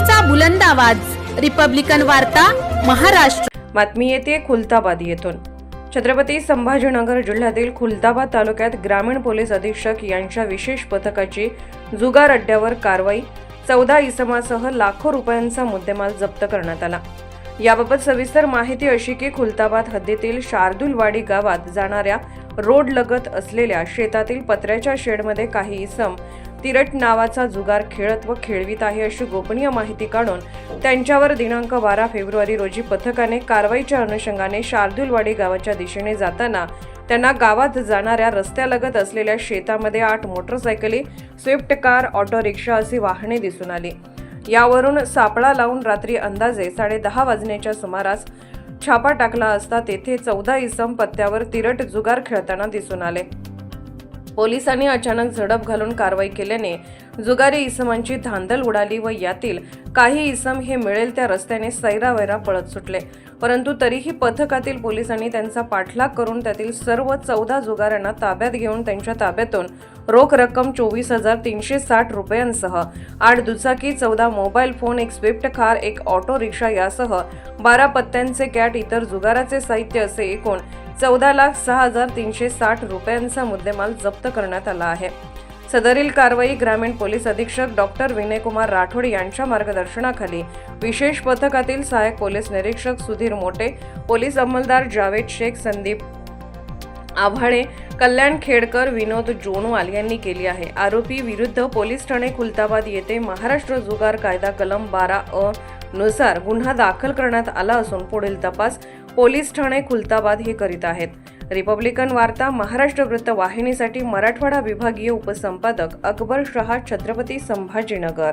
लोकशाहीचा बुलंद आवाज. रिपब्लिकन वार्ता महाराष्ट्र. बातमी येते खुलताबाद येथून. छत्रपती संभाजीनगर जिल्ह्यातील खुलताबाद तालुक्यात ग्रामीण पोलीस अधीक्षक यांच्या विशेष पथकाची जुगार अड्ड्यावर कारवाई चौदा इसमासह लाखो रुपयांचा मुद्देमाल जप्त करण्यात आला. याबाबत सविस्तर माहिती अशी की खुलताबाद हद्दीतील शार्दुलवाडी गावात जाणाऱ्या रोड लगत असलेल्या शेतातील पत्र्याच्या शेडमध्ये काही इसम तिरट नावाचा जुगार खेळत व खेळवीत आहे अशी गोपनीय माहिती काढून त्यांच्यावर दिनांक बारा फेब्रुवारी रोजी पथकाने कारवाईच्या अनुषंगाने शार्दुलवाडी गावाच्या दिशेने जाताना त्यांना गावात जाणाऱ्या रस्त्यालगत असलेल्या शेतामध्ये आठ मोटरसायकली स्विफ्ट कार ऑटो रिक्षा अशी वाहने दिसून आली. यावरून सापळा लावून रात्री अंदाजे साडेदहा वाजण्याच्या सुमारास छापा टाकला असता तेथे चौदा इसम पत्त्यावर तिरट जुगार खेळताना दिसून आले. पोलिसांनी अचानक झडप घालून कारवाई केल्याने जुगारी इसमांची धांदल उडाली व यातील काही इसम हे मिळेल त्या रस्त्याने सैरावैरा पळत सुटले. परंतु तरीही पथकातील पोलिसांनी त्यांचा पाठलाग करून त्यातील सर्व चौदा जुगारांना ताब्यात घेऊन त्यांच्या ताब्यातून रोख रक्कम चोवीस हजार तीनशे साठ रुपयांसह आठ दुचाकी चौदा मोबाईल फोन एक स्विफ्ट कार एक ऑटो रिक्षा यासह बारा पत्त्यांचे कॅट इतर जुगाराचे साहित्य असे एकूण चौदा लाख सहा हजार तीनशे साठ रुपयांचा मुद्देमाल जप्त करण्यात आला आहे. सदरील कारवाई ग्रामीण पोलीस अधीक्षक डॉक्टर विनयकुमार राठोड यांच्या मार्गदर्शनाखाली विशेष पथकातील सहाय्यक पोलीस निरीक्षक सुधीर मोटे पोलीस अंमलदार जावेद शेख संदीप आव्हाळे कल्याण खेडकर विनोद जोनवाल यांनी केली आहे. आरोपी विरुद्ध पोलीस ठाणे खुलताबाद येथे महाराष्ट्र जुगार कायदा कलम बारा अ नुसार गुन्हा दाखल करण्यात आला असून पुढील तपास पोलीस ठाणे खुलताबाद हे करीत आहेत. रिपब्लिकन वार्ता महाराष्ट्र वृत्त वाहिनीसाठी मराठवाडा विभागीय उपसंपादक अकबर शहा छत्रपती संभाजीनगर.